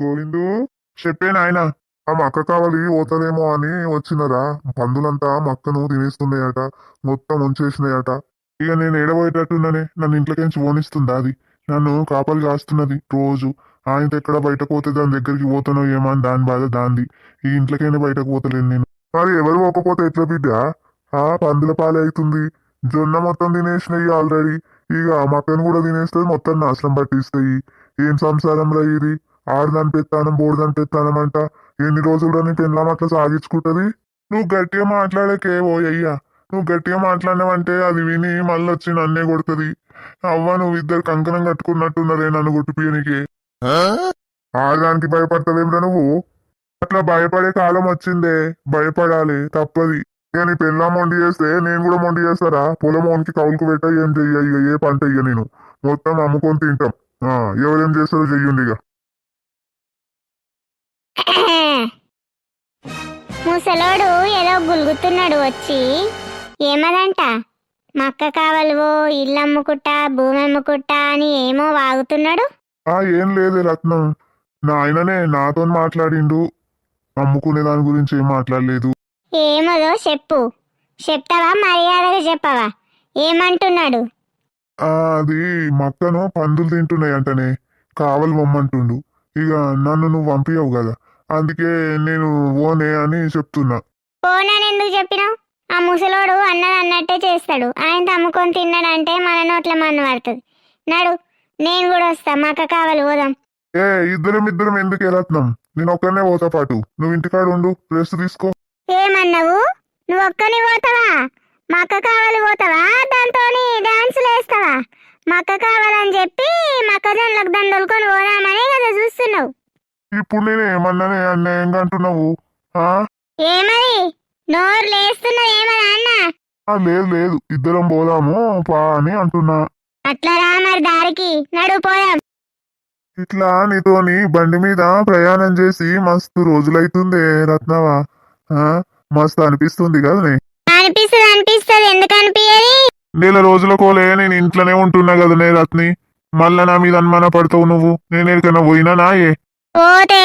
గోవిందు చెప్పే నాయన ఆ మక్క కావాలి పోతదేమో అని వచ్చినరా. పందులంతా మక్కను తినేస్తున్నాయట మొత్తం ఉంచేసినాయట ఇక నేను ఏడబోయేటట్టున్నానే నన్ను ఇంట్లోకించి పోనిస్తుందా అది? నన్ను కాపలు కాస్తున్నది రోజు. ఆయనతో ఎక్కడ బయటకు పోతే దాని దగ్గరికి పోతానో ఏమో అని దాని బాధ దాంది. ఈ ఇంట్లోకైనా బయటకు పోతలేను నేను. మరి ఎవరు పోకపోతే ఎట్లా బిడ్డ? ఆ పందుల పాలే అవుతుంది. జొన్న మొత్తం తినేసినాయి ఆల్రెడీ. ఇక మక్కను కూడా తినేస్తుంది మొత్తం నాశనం పట్టిస్తాయి. ఏం సంసారంలో ఇది? ఆడదాని పెత్తానం బోడదాని పెత్తానం అంట ఎన్ని రోజులు నీ పెళ్ళాం అట్లా సాగించుకుంటది? నువ్వు గట్టిగా మాట్లాడకే ఓ అయ్యా నువ్వు గట్టిగా మాట్లాడినావంటే అది విని మళ్ళీ వచ్చి నన్నే కొడుతుంది. అవ్వ నువ్వు ఇద్దరు కంకణం కట్టుకున్నట్టున్నదే నన్ను కొట్టిపోయనికి ఆడదానికి భయపడతావేమ్రా నువ్వు? అట్లా భయపడే కాలం వచ్చిందే. భయపడాలి తప్పది. ఇక నీ పెళ్ళాం మొండి చేస్తే నేను కూడా మొండి చేస్తారా? పొలం ఓనికి కౌలుకు పెట్ట ఏం చెయ్య ఏ పంట ఇక నేను? మొత్తం అమ్ముకొని తింటాం. ఆ, ఎవరేం చేస్తారో చెయ్యండి ఇక. ముసలోడు ఏదో గులుగుతున్నాడు వచ్చి. ఏమదంట? మక్క కావలువో ఇల్లు అమ్ముకుట్టా భూమి అమ్ముకుట్టా అని ఏమో వాగుతున్నాడు? ఆ ఏం లేదు రత్నం. నాయననే నాతో మాట్లాడిండు. అమ్ముకునే దాని గురించి ఏం మాట్లాడలేదు. ఏమదో చెప్పు. చెప్తావా? మర్యాదగా చెప్పవా? ఏమంటున్నాడు? అది మక్కను పందులు తింటున్నాయంటనే. కావలి పొమ్మంటుండు ఇక నన్ను నువ్వు పంపించవు కదా. అందుకే నేను ఓనే అని చెప్తున్నా. పోనని ఎందుకు చెప్పినావు? ఆ ముసలోడు అన్నది అన్నట్టే చేస్తాడు. ఆయన అమ్ముకొని తిన్నాడంటే మన నోట్ల మన్ను పడుతుంది నడు నేను కూడా వస్తా. మక్క కావాలి పోదాం. ఏ ఇద్దరం ఇద్దరం ఎందుకు రత్నం నేను ఒక్కనే పోతా పాటు. నువ్వు ఇంటికాడ ఉండు రెస్ట్ తీసుకో. ఏమన్నావు? నువ్వు ఒక్కని పోతావా? మక్క కావాలి పోతావా? దాంతో డాన్సులు వేస్తావా? మక్క కావాలని చెప్పి మక్కజొన్నలకు దండలుకొని పోదామని కదా చూస్తున్నావు. ఇప్పుడు నేను ఏమన్నానే అన్యాయంగా అంటున్నావు ఆ? ఏమది నోరు లేస్తున్నావు ఏమదా అన్న ఆ, లేదు లేదు. ఇద్దరం పోదాము పా అని అంటున్నా. అట్లా రా మరి దారికి. నడు పోదాం. ఇట్లా నీతోని బండి మీద ప్రయాణం చేసి మస్తు రోజులైతుంది రత్నవా? ఆ, మస్తు అనిపిస్తుంది కదనే. అనిపిస్తుంది అనిపిస్తుంది. ఎందుకు అనిపించది నెల రోజుల కోలే నేను ఇంట్లోనే ఉంటున్నా కదనే రత్ని. మళ్ళా నా మీద అనుమాన పడతావు నువ్వు? నేను ఎక్కడికైనా పోయినా నాయే? పోతే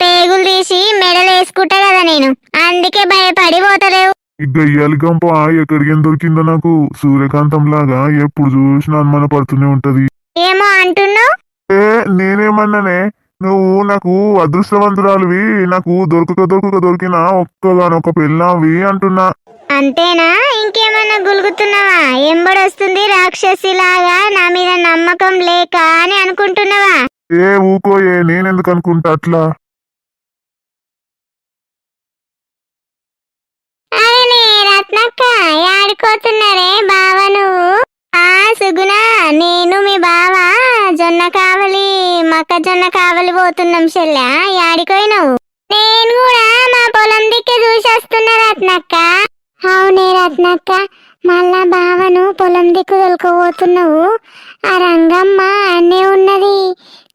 పేగులు తీసి మెడలు వేసుకుంటా కదా నేను. అందుకే భయపడి పోతలేవు ఈ గయ్యాలి గంప ఎక్కడికి దొరికిందో నాకు? సూర్యకాంతం లాగా ఎప్పుడు చూసినా అనుమాన పడుతూనే ఉంటది. ఏమో అంటున్నావు? ఏ నేనేమన్నానే? నువ్వు నాకు అదృష్టవంతురాలివి నాకు దొరకక దొరకక దొరికిన ఒక్కగానొక్క పెళ్ళావి అంటున్నా. అంతేనా? ఇంకేమన్నా గులుగుతున్నావా? ఎంబడొస్తుంది రాక్షసిలాగా నా మీద నమ్మకం లేక అని అనుకుంటున్నావా? ఏ ఊకోయే నేనెందుకు అనుకుంటా అట్లా? రత్నక్క ఆడుకోతున్నారే బావ నువ్వు? ఆ సుగుణ నేను మీ బావ జొన్న కావలి మొక్కజొన్న కావలి పోతున్నాం చెల్లె యాడికోయినావు నేను కూడా మా పొలం దిక్కు చూసేస్తున్నా రత్నక్క. అవునే రత్నక్క మళ్ళా బావను పొలం దిక్కు తొలుకోబోతున్నావు ఆ రంగమ్మ అన్నే ఉన్నది.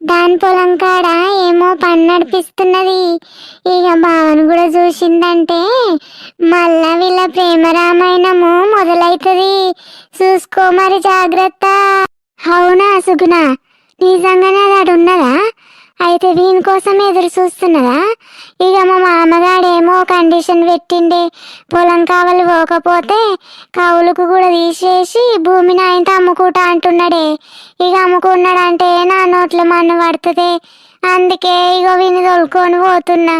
దాని పొలం కాడ ఏమో పని నడిపిస్తున్నది. ఇక భావన కూడా చూసిందంటే మళ్ళా వీళ్ళ ప్రేమ రామాయణము మొదలవుతుంది చూసుకో మరి జాగ్రత్త. అవునా సుగుణ? నిజంగానే అది ఉన్నదా అయితే దీని కోసం ఎదురు చూస్తున్నదా? ఇక మా మామగాడేమో కండిషన్ పెట్టిండే. పొలం కావలు పోకపోతే కవులకు కూడా తీసేసి భూమిని ఆయనతో అమ్ముకుంటా అంటున్నాడే. ఇక అమ్ముకున్నాడంటే నా నోట్లో మన్ను పడుతుంది. అందుకే ఇక వీని తొలుకొని పోతున్నా.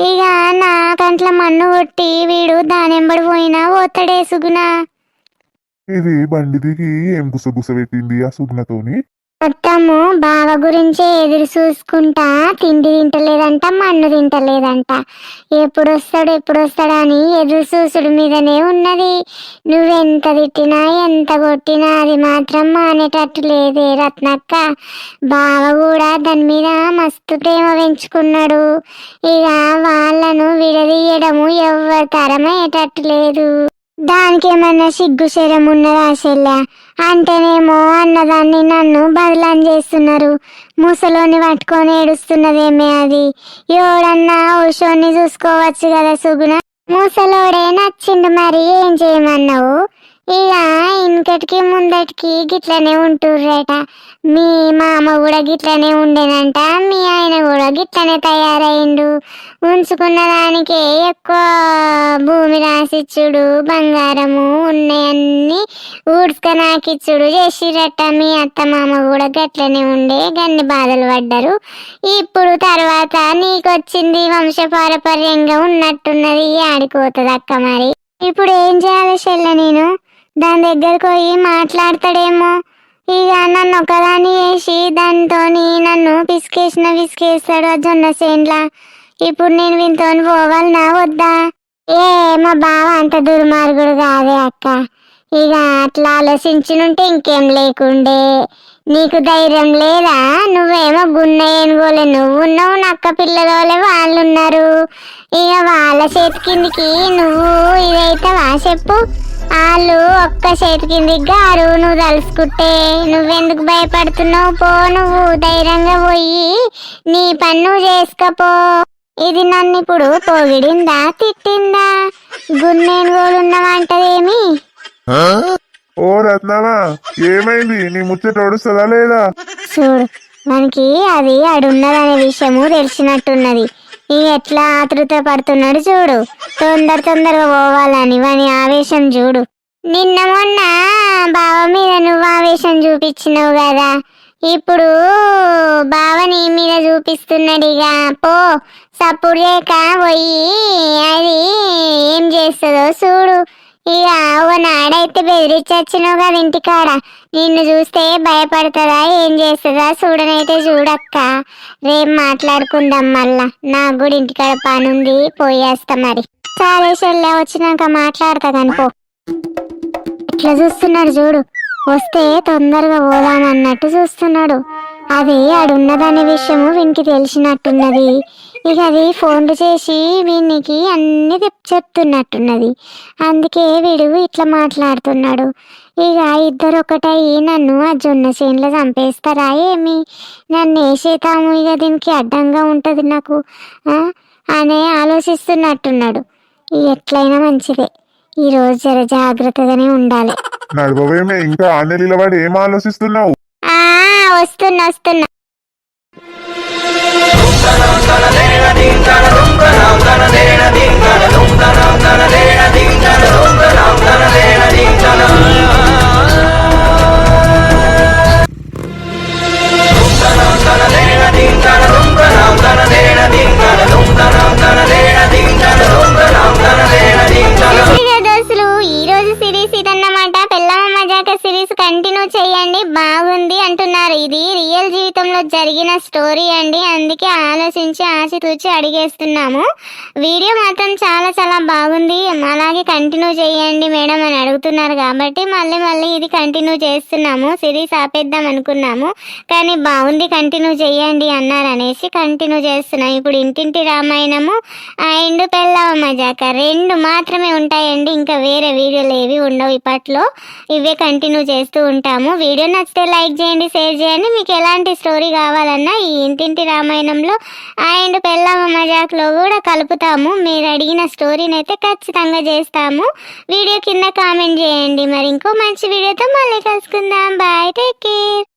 ఇక నా కంట్లో మన్ను కొట్టి వీడు దానెంబడి పోయినా పోతాడే సుగుణ. ఇది బండి దిగి ఏం గుసగుస పెట్టింది ఆ సుగ్నతోని మొత్తము బావ గురించే ఎదురు చూసుకుంటా. తిండి తింటలేదంట మన్ను తింటలేదంట. ఎప్పుడు వస్తాడు ఎప్పుడు వస్తాడా అని ఎదురు చూసుడు మీదనే ఉన్నది. నువ్వెంత తిట్టినా ఎంత కొట్టినా అది మాత్రం మానేటట్టు లేదే రత్నక్క. బావ కూడా దాని మీద మస్తు ప్రేమ పెంచుకున్నాడు. ఇక వాళ్ళను విడదీయడము ఎవరి తరమయ్యేటట్టు లేదు. దానికి ఏమన్నా సిగ్గు శరం ఉన్నదా చెల్లె? అంటేనేమో అన్నదాన్ని నన్ను బదలాం చేస్తున్నారు. ముసలోని పట్టుకొని ఏడుస్తున్నదేమే అది. ఎవడన్నా ఓషోని చూసుకోవచ్చు కదా సుగుణ. ముసలోడే నచ్చిండు మరి ఏం చేయమన్నావు? ఇలా ఇంకటికి ముందటికి గిట్లనే ఉంటుర్రట. మీ మామ కూడా గిట్లనే ఉండేనంట. మీ ఆయన కూడా గిట్లనే తయారైండు ఉంచుకున్న దానికే ఎక్కువ భూమి రాసిచ్చుడు బంగారము ఉన్నాయన్నీ ఊడ్చుక నాకిచ్చుడు చేసిరట మీ అత్త మామ కూడా గట్లనే ఉండే గన్ని బాధలు పడ్డారు. ఇప్పుడు తర్వాత నీకొచ్చింది వంశపారపర్యంగా ఉన్నట్టున్నది ఆడిపోతుంది అక్క మరి? ఇప్పుడు ఏం చేయాలి చెల్ల నేను? దాని దగ్గరకు పోయి మాట్లాడతాడేమో. ఇక నన్ను ఒకదాన్ని వేసి దానితోని నన్ను పిసికేసిన పిసికేస్తాడు ఆ జొన్న సేన్లా. ఇప్పుడు నేను వీనితో పోవాలనా వద్దా? ఏ మా బావ అంత దుర్మార్గుడు కాదే అక్క. ఇక అట్లా ఆలోచించుంటే ఇంకేం లేకుండే. నీకు ధైర్యం లేదా? నువ్వేమో గున్న ఏనుగోలే నువ్వు ఉన్నావు నక్క పిల్లలోలే వాళ్ళు ఉన్నారు ఇక వాళ్ళ చేతి కిందికి నువ్వు ఇదైతావా చెప్పు? వాళ్ళు ఒక్క చేతి కిందికి గారు నువ్వు తలుసుకుంటే నువ్వెందుకు భయపడుతున్నావు? పో నువ్వు ధైర్యంగా పోయి నీ పని నువ్వు చేసుకపో. ఇది నన్ను ఇప్పుడు పొగిడిందా తిట్టిందా? గున్నేనుగోలు ఉన్నవంటదేమి ఓ రత్నమా ఏమైంది? నీ ముచ్చట ఒడుస్తుందా లేదా? చూడు మనకి అది అడున్నదనే విషయము తెలిసినట్టున్నది. ఇక ఎట్లా ఆతృత పడుతున్నాడు చూడు. తొందర తొందరగా పోవాలని వాని ఆవేశం చూడు. నిన్న మొన్న బావ మీద నువ్వు ఆవేశం చూపించినావు కదా. ఇప్పుడు బావ నీ మీద చూపిస్తున్నాడు ఇక. పో సప్పుడు చేయక పోయి అది ఏం చేస్తుందో చూడు. ఇక ఓ నాడైతే బెదిరించొచ్చినావు కదా ఇంటికాడ. నిన్ను చూస్తే భయపడుతుందా ఏం చేస్తుందా? చూడనైతే చూడక్క. రేపు మాట్లాడుకుందాం మళ్ళా. నాకు కూడా ఇంటికాడ పని ఉంది పోయేస్తా మరి. సరే వచ్చినాక మాట్లాడతా కనుకో ఇట్లా చూస్తున్నాడు చూడు. వస్తే తొందరగా పోదామన్నట్టు చూస్తున్నాడు. అది ఆడున్నదనే విషయము వీనికి తెలిసినట్టున్నది. ఇక అది ఫోన్లు చేసి వీనికి అన్ని చెప్- చెప్తున్నట్టున్నది. అందుకే వీడు ఇట్లా మాట్లాడుతున్నాడు. ఇక ఇద్దరు ఒకటయ్యి నన్ను ఆ జొన్న చేనులో చంపేస్తారా ఏమి? నన్ను వేసేతాము ఇక దీనికి అడ్డంగా ఉంటుంది నాకు? అనే ఆలోచిస్తున్నట్టున్నాడు. ఎట్లయినా మంచిదే. ఈరోజు జర జాగ్రత్తగానే ఉండాలి. నడవవేమే ఇంకా ఏం ఆలోచిస్తున్నావు? ఆ వస్తున్నా వస్తున్నా. సిరీస్ ఇదన్నమాట పెళ్ళమ్మ మజాక సిరీస్ కంటిన్యూ బాగుంది అంటున్నారు. ఇది రియల్ జీవితంలో జరిగిన స్టోరీ అండి. అందుకే ఆలోచించి ఆచితూచి అడిగేస్తున్నాము. వీడియో మాత్రం చాలా చాలా బాగుంది. అలాగే కంటిన్యూ చేయండి మేడం అని అడుగుతున్నారు కాబట్టి మళ్ళీ మళ్ళీ ఇది కంటిన్యూ చేస్తున్నాము. సిరీస్ ఆపేద్దాం అనుకున్నాము. కానీ బాగుంది కంటిన్యూ చేయండి అన్నారు అనేసి కంటిన్యూ చేస్తున్నాం. ఇప్పుడు ఇంటింటి రామాయణము అండ్ పెళ్ళవ మజాక రెండు మాత్రమే ఉంటాయండి. ఇంకా వేరే వీడియోలు ఏవి ఉండవు ఇప్పట్లో. ఇవే కంటిన్యూ చేస్తూ ఉంటాము. వీడియో నచ్చితే లైక్ చేయండి షేర్ చేయండి. మీకు ఎలాంటి స్టోరీ కావాలన్నా ఈ ఇంటింటి రామాయణంలో అండ్ పెళ్ళవ మజాక్లో కూడా కలుపుతాము. మీరు అడిగిన స్టోరీని అయితే ఖచ్చితంగా చేస్తాము. వీడియో కింద కామెంట్ చేయండి. మరి ఇంకో మంచి వీడియోతో మళ్ళీ కలుసుకుందాం. Bye take care.